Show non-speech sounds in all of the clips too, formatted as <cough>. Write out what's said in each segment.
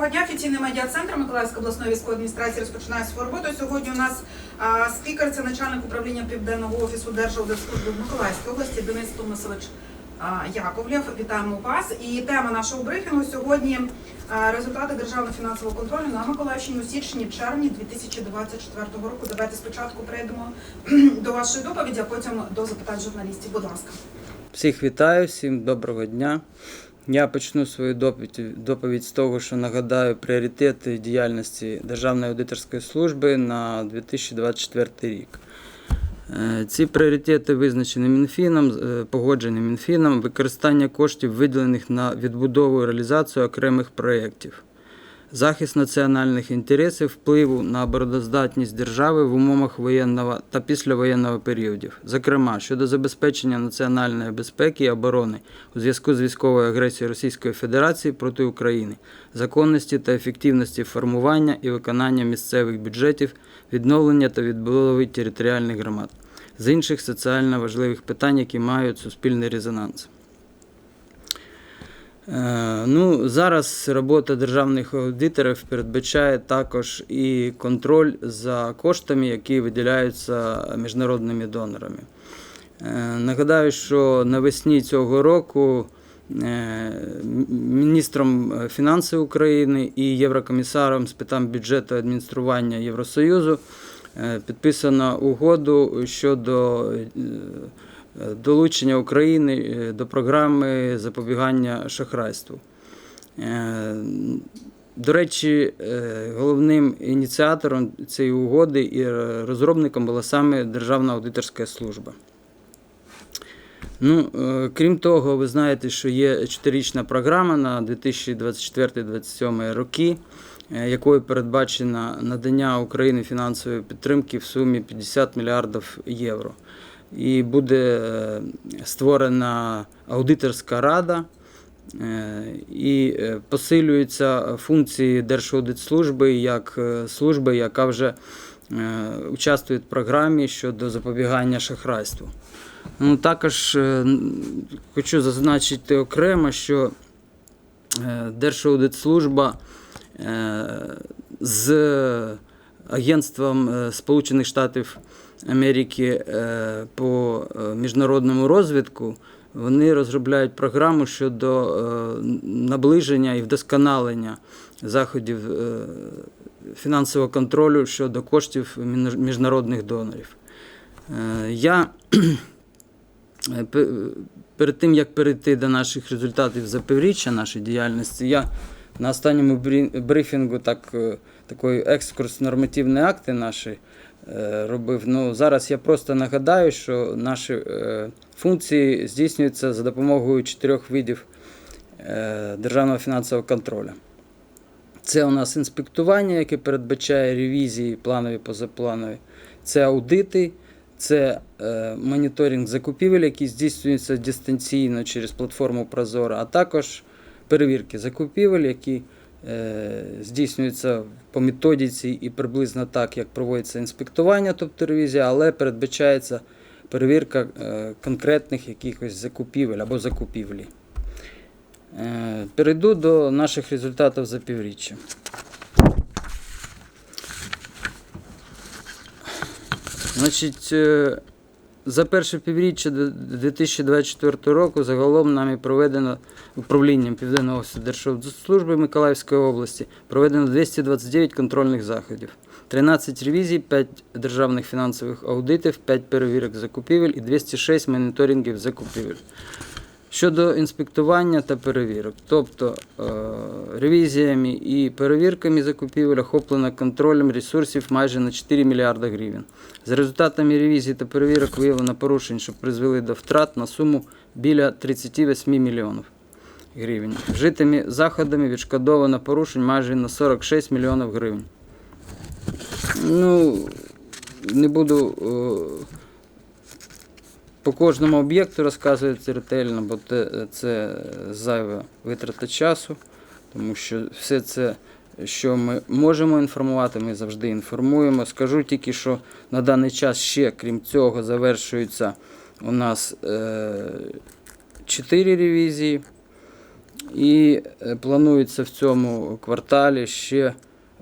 Доброго дня. Офіційний медіа-центр Миколаївської обласної військової адміністрації розпочинає свою роботу. Сьогодні у нас а, спікер, це начальник управління Південного офісу Держаудитслужби в Миколаївській області Денис Томасович Яковлєв. Вітаємо вас. І тема нашого брифінгу сьогодні а, результати державного фінансового контролю на Миколаївщині у січні-червні 2024 року. Давайте спочатку перейдемо <clears throat> до вашої доповіді, а потім до запитань журналістів. Будь ласка. Всіх вітаю, всім доброго дня. Я почну свою доповідь, доповідь з того, що нагадаю пріоритети діяльності Державної аудиторської служби на 2024 рік. Е, Ці пріоритети визначені Мінфіном, е, погоджені Мінфіном, використання коштів, виділених на відбудову і реалізацію окремих проєктів, захист національних інтересів, впливу на обороноздатність держави в умовах воєнного та післявоєнного періодів, зокрема щодо забезпечення національної безпеки і оборони у зв'язку з військовою агресією Російської Федерації проти України, законності та ефективності формування і виконання місцевих бюджетів, відновлення та відбудови територіальних громад, з інших соціально важливих питань, які мають суспільний резонанс. Е, Ну, зараз робота державних аудиторів передбачає також і контроль за коштами, які виділяються міжнародними донорами. Е, Нагадаю, що навесні цього року е, міністром фінансів України і єврокомісаром з питань бюджету адміністрування Євросоюзу підписано угоду щодо долучення України е, до програми запобігання шахрайству. Е, До речі, е, головним ініціатором цієї угоди і розробником була саме Державна аудиторська служба. Ну, крім того, ви знаєте, що є чотирирічна програма на 2024-2027 роки, якою передбачено надання Україні фінансової підтримки в сумі 50 мільярдів євро. І буде е, створена аудиторська рада, е, і е, посилюються функції Держаудитслужби як служби, яка вже участвує в програмі щодо запобігання шахрайству. Ну, також хочу зазначити окремо, що Держаудитслужба з Агентством Сполучених Штатів Америки е, по е, міжнародному розвитку вони розробляють програму щодо е, наближення і вдосконалення заходів фінансового контролю щодо коштів міжнародних донорів. Я <clears throat> перед тим як перейти до наших результатів за півріччя нашої діяльності, я на останньому брифінгу так, такий екскурс нормативні акти наші робив. Ну, зараз я просто нагадаю, що наші е, функції здійснюються за допомогою чотирьох видів е, державного фінансового контролю. Це у нас інспектування, яке передбачає ревізії, планові, позапланові. Це аудити, це е, моніторинг закупівель, який здійснюється дистанційно через платформу Прозоро, а також перевірки закупівель, які е, здійснюються по методиці і приблизно так, як проводиться інспектування, тобто ревізія, але передбачається перевірка е, конкретних якихось закупівель або закупівлі. Е, Перейду до наших результатів за півріччя. Значить, за перше півріччя д- 2024 року загалом нами проведено управлінням Південного офісу Держслужби Миколаївської області проведено 229 контрольних заходів, 13 ревізій, 5 державних фінансових аудитів, 5 перевірок закупівель і 206 моніторингів закупівель. Щодо інспектування та перевірок, тобто е, ревізіями і перевірками закупівель охоплено контролем ресурсів майже на 4 мільярда гривень. За результатами ревізії та перевірок виявлено порушень, що призвели до втрат на суму біля 38 мільйонів гривень. Вжитими заходами відшкодовано порушень майже на 46 мільйонів гривень. Ну, не буду е, по кожному об'єкту розказувати ретельно, бо це зайва витрата часу, тому що все це, що ми можемо інформувати, ми завжди інформуємо. Скажу тільки, що на даний час ще, крім цього, завершується у нас е, 4 ревізії. І е, планується в цьому кварталі ще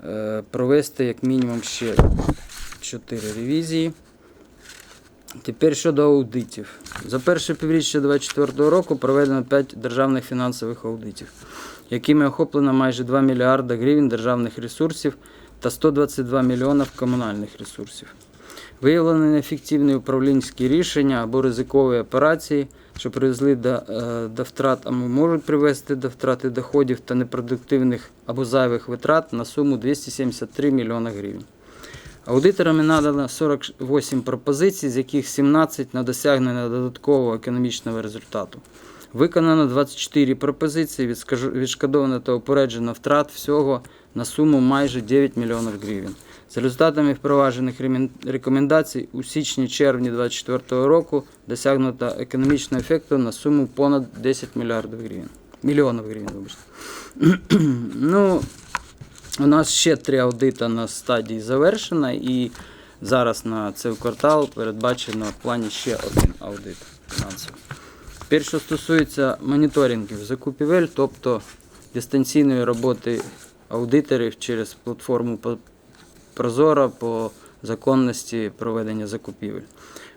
е, провести як мінімум ще 4 ревізії. Тепер щодо аудитів. За перше півріччя 2024 року проведено 5 державних фінансових аудитів, якими охоплено майже 2 мільярда гривень державних ресурсів та 122 мільйонів комунальних ресурсів. Виявлені неефективні управлінські рішення або ризикові операції, що привезли до, е, до втрат або можуть привести до втрати доходів та непродуктивних або зайвих витрат на суму 273 мільйона гривень. Аудиторами надано 48 пропозицій, з яких 17 на досягнення додаткового економічного результату. Виконано 24 пропозиції, відшкодовано та упереджено втрат всього на суму майже 9 мільйонів гривень. За результатами впроваджених рекомендацій у січні-червні 2024 року досягнуто економічного ефекту на суму понад 10 мільярдів гривень. Мільйонів гривень, вибачте. <clears throat> ну, у нас ще три аудита на стадії завершено, і зараз на цей квартал передбачено в плані ще один аудит фінансовий. Тепер, що стосується моніторингів закупівель, тобто дистанційної роботи аудиторів через платформу Прозора по законності проведення закупівель.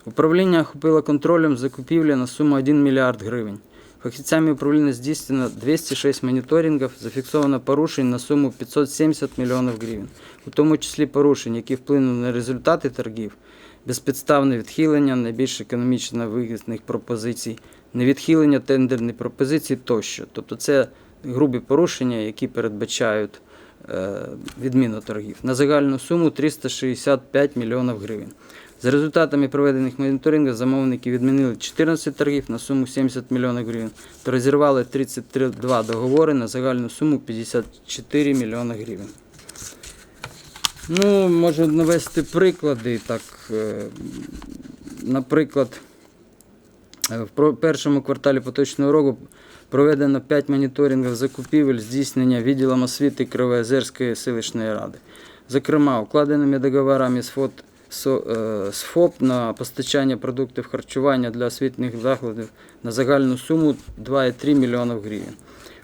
Управління охопило контролем закупівлі на суму 1 мільярд гривень. Фахівцями управління здійснено 206 моніторингів, зафіксовано порушень на суму 570 мільйонів гривень, у тому числі порушень, які вплинули на результати торгів, безпідставне відхилення найбільш економічно вигідних пропозицій, невідхилення тендерних пропозицій тощо. Тобто це грубі порушення, які передбачають е, відміну торгів на загальну суму 365 мільйонів гривень. За результатами проведених моніторингів замовники відмінили 14 торгів на суму 70 мільйонів гривень та розірвали 32 договори на загальну суму 54 мільйони гривень. Ну, можу навести приклади. Так, е, наприклад, е, в першому кварталі поточного року проведено 5 моніторингів закупівель здійснення відділом освіти Кривоозерської селищної ради. Зокрема, укладеними договорами з ФОТ е, з ФОП на постачання продуктів харчування для освітніх закладів на загальну суму 2,3 млн гривень.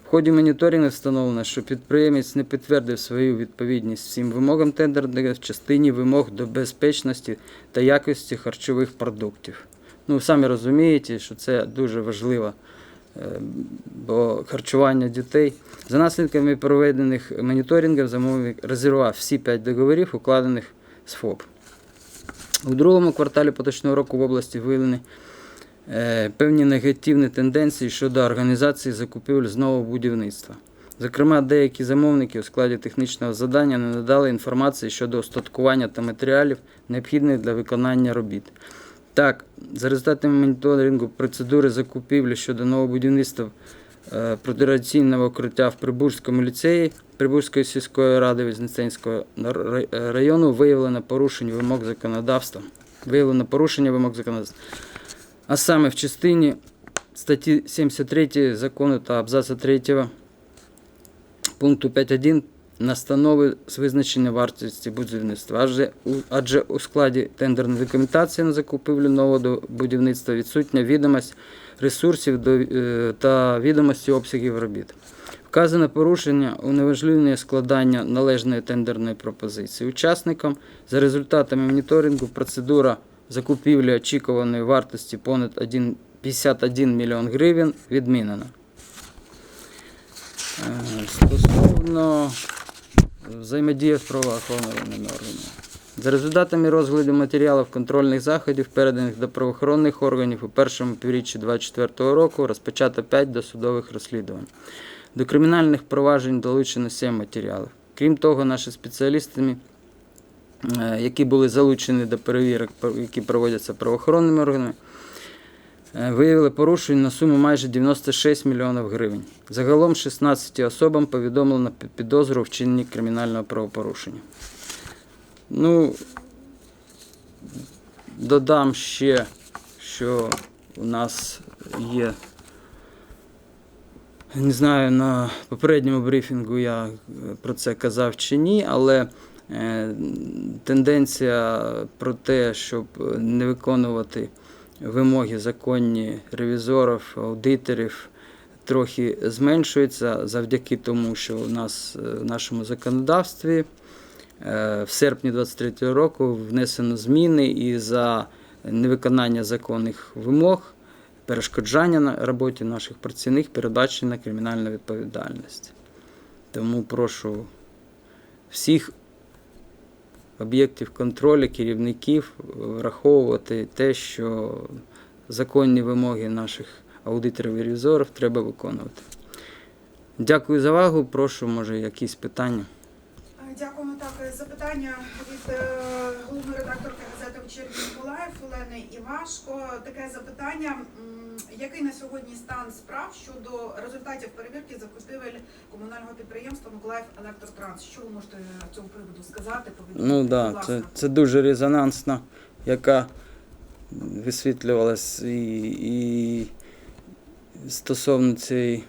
В ході моніторингу встановлено, що підприємець не підтвердив свою відповідність всім вимогам тендерних в частині вимог до безпечності та якості харчових продуктів. Ну, самі розумієте, що це дуже важливо, е, бо харчування дітей. За наслідками проведених моніторингів замовник розірвав всі 5 договорів, укладених з ФОП. У другому кварталі поточного року в області виявлені е, певні негативні тенденції щодо організації закупівель з нового будівництва. Зокрема, деякі замовники у складі технічного завдання не надали інформації щодо остаткування та матеріалів, необхідних для виконання робіт. Так, за результатами моніторингу процедури закупівлі щодо нового будівництва е, протираційного укриття в Прибузькому ліцеї Прибузької сільської ради Вознесенського нар- ра- району виявлено порушення вимог законодавства. Виявлено порушення вимог законодавства. А саме в частині статті 73 закону та абзаца 3 пункту 5.1 настанови з визначення вартості будівництва. Адже адже у складі тендерної документації на закупівлю нового будівництва відсутня відомість ресурсів е, та відомості обсягів робіт. Вказане порушення унеможливлює складання належної тендерної пропозиції учасникам. За результатами моніторингу процедура закупівлі очікуваної вартості понад 1 51 мільйон гривень відмінена. Е, Стосовно взаємодії з правоохоронними органами. За результатами розгляду матеріалів контрольних заходів, переданих до правоохоронних органів у першому півріччі 2024 року, розпочато 5 досудових розслідувань. До кримінальних проваджень долучено 7 матеріалів. Крім того, наші спеціалісти, е, які були залучені до перевірок, які проводяться правоохоронними органами, е, виявили порушень на суму майже 96 мільйонів гривень. Загалом 16 особам повідомлено підозру у вчиненні кримінального правопорушення. Ну, додам ще, що у нас є. Не знаю, на попередньому брифінгу я е, про це казав чи ні, але е, тенденція про те, щоб не виконувати вимоги законні ревізорів, аудиторів трохи зменшується завдяки тому, що у нас е, в нашому законодавстві в серпні 23 року внесено зміни і за невиконання законних вимог, перешкоджання на роботі наших працівників передбачена кримінальна відповідальність. Тому прошу всіх об'єктів контролю, керівників враховувати те, що законні вимоги наших аудиторів і ревізорів треба виконувати. Дякую за увагу. Прошу, може, якісь питання. Дякуємо. Так, запитання від е, головної редакторки газети «Вечірній Миколаїв» Олени Івашко. Таке запитання. Який на сьогодні стан справ щодо результатів перевірки закупівель комунального підприємства Миколаїв Електротранс? Що ви можете з цього приводу сказати? Ну да, це, це дуже резонансна, яка висвітлювалась і, і стосовно цієї.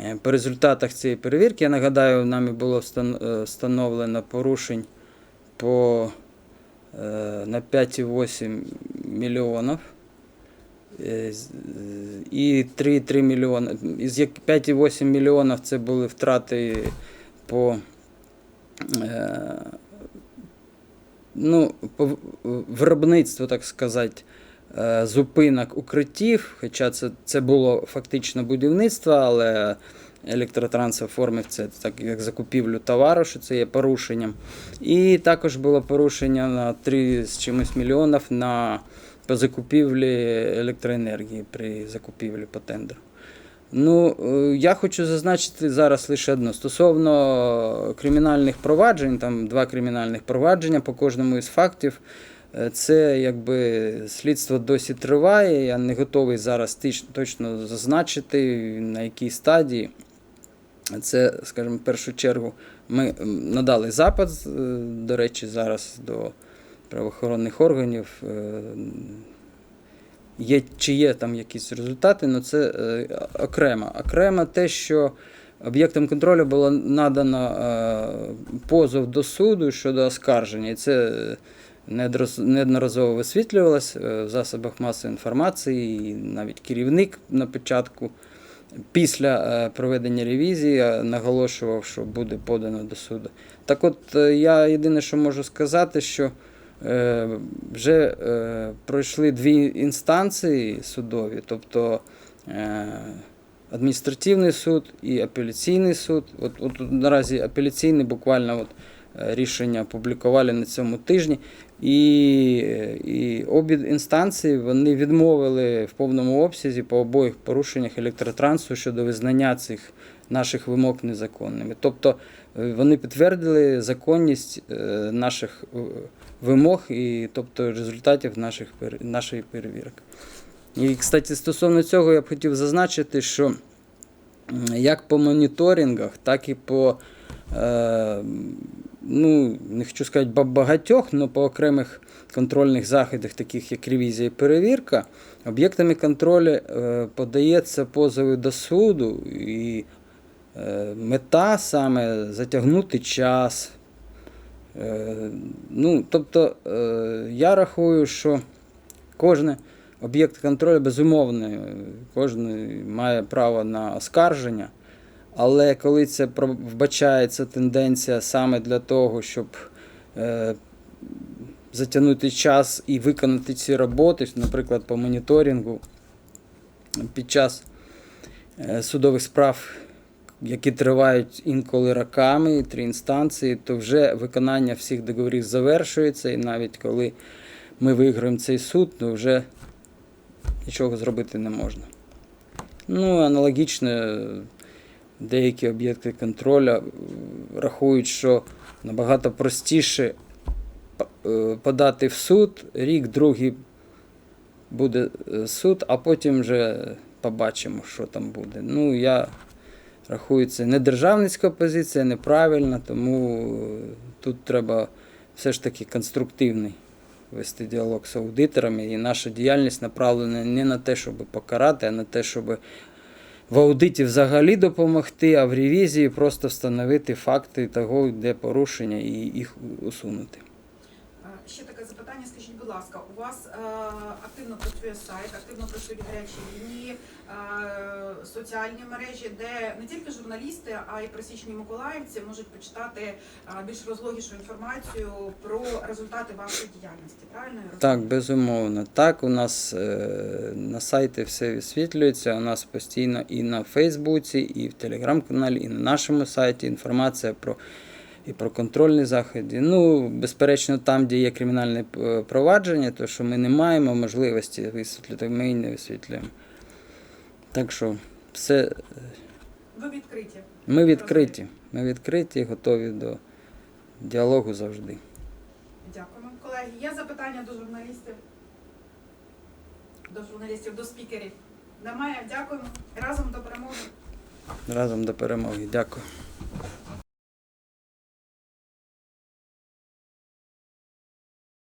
е, По результатах цієї перевірки, я нагадаю, нами було е, встановлено порушень по, е, на 5,8 мільйонів. Е, І 3,3 мільйони. Із 5,8 мільйонів це були втрати по е, ну, по виробництву, так сказати, е, зупинок укриттів, хоча це, це було фактично будівництво, але електротранс оформив це так як закупівлю товару, що це є порушенням. І також було порушення на 3 з чимось мільйонів на по закупівлі електроенергії при закупівлі по тендеру. Ну, е, я хочу зазначити зараз лише одне. Стосовно кримінальних проваджень, там два кримінальних провадження по кожному із фактів. Е, Це якби слідство досі триває. Я не готовий зараз точно зазначити, на якій стадії. Це, скажімо, в першу чергу, ми надали запит, е, до речі, зараз до правоохоронних органів. Е, Є, чи є там якісь результати, але це е, окремо. Окремо те, що об'єктом контролю було надано е, позов до суду щодо оскарження. І це неодноразово висвітлювалось в засобах масової інформації, і навіть керівник на початку. Після проведення ревізії наголошував, що буде подано до суду. Так от я єдине, що можу сказати, що вже е, пройшли дві інстанції судові, тобто е, адміністративний суд і апеляційний суд. От, от наразі апеляційний буквально от, е, рішення опублікували на цьому тижні. І, е, і обі інстанції вони відмовили в повному обсязі по обох порушеннях електротрансу щодо визнання цих наших вимог незаконними. Тобто е, вони підтвердили законність е, наших е, вимог і тобто результатів наших, нашої перевірок. І, кстати, стосовно цього я б хотів зазначити, що як по моніторингах, так і по, е, ну, не хочу сказати багатьох, але по окремих контрольних заходах, таких як ревізія і перевірка, об'єктами контролю е, подається позови до суду, і е, мета саме затягнути час. Е, ну, тобто, е, я рахую, що кожен об'єкт контролю безумовно, кожен має право на оскарження. Але коли це вбачається тенденція саме для того, щоб е, затягнути час і виконати ці роботи, наприклад, по моніторингу під час судових справ, які тривають інколи роками, три інстанції, то вже виконання всіх договорів завершується, і навіть коли ми виграємо цей суд, то вже нічого зробити не можна. Ну, аналогічно деякі об'єкти контролю рахують, що набагато простіше е, подати в суд, рік, другий буде е, суд, а потім вже побачимо, що там буде. Ну, я це не державницька позиція, неправильна, тому е, тут треба все ж таки конструктивний вести діалог з аудиторами. І наша діяльність направлена не на те, щоб покарати, а на те, щоб в аудиті взагалі допомогти, а в ревізії просто встановити факти того, де порушення, і їх усунути. Е, Ще таке запитання. Скажіть, будь ласка, у вас е, активно працює сайт, активно працюють гарячі лінії. Е, соціальні мережі, де не тільки журналісти, а й присічні миколаївці можуть почитати а, більш розлогішу інформацію про результати вашої діяльності. Правильно я Так, безумовно. Так, у нас е, на сайті все висвітлюється. У нас постійно і на Фейсбуці, і в телеграм-каналі, і на нашому сайті інформація про і про контрольні заходи. Ну, безперечно, там, де є кримінальне е, провадження, то що ми не маємо можливості висвітлити, ми і не висвітлюємо. Так що все, Ви відкриті. ми відкриті. Ми відкриті, готові до діалогу завжди. Дякуємо, колеги. Є запитання до журналістів? До журналістів, до спікерів? Немає. Дякуємо. Разом до перемоги. Разом до перемоги. Дякую.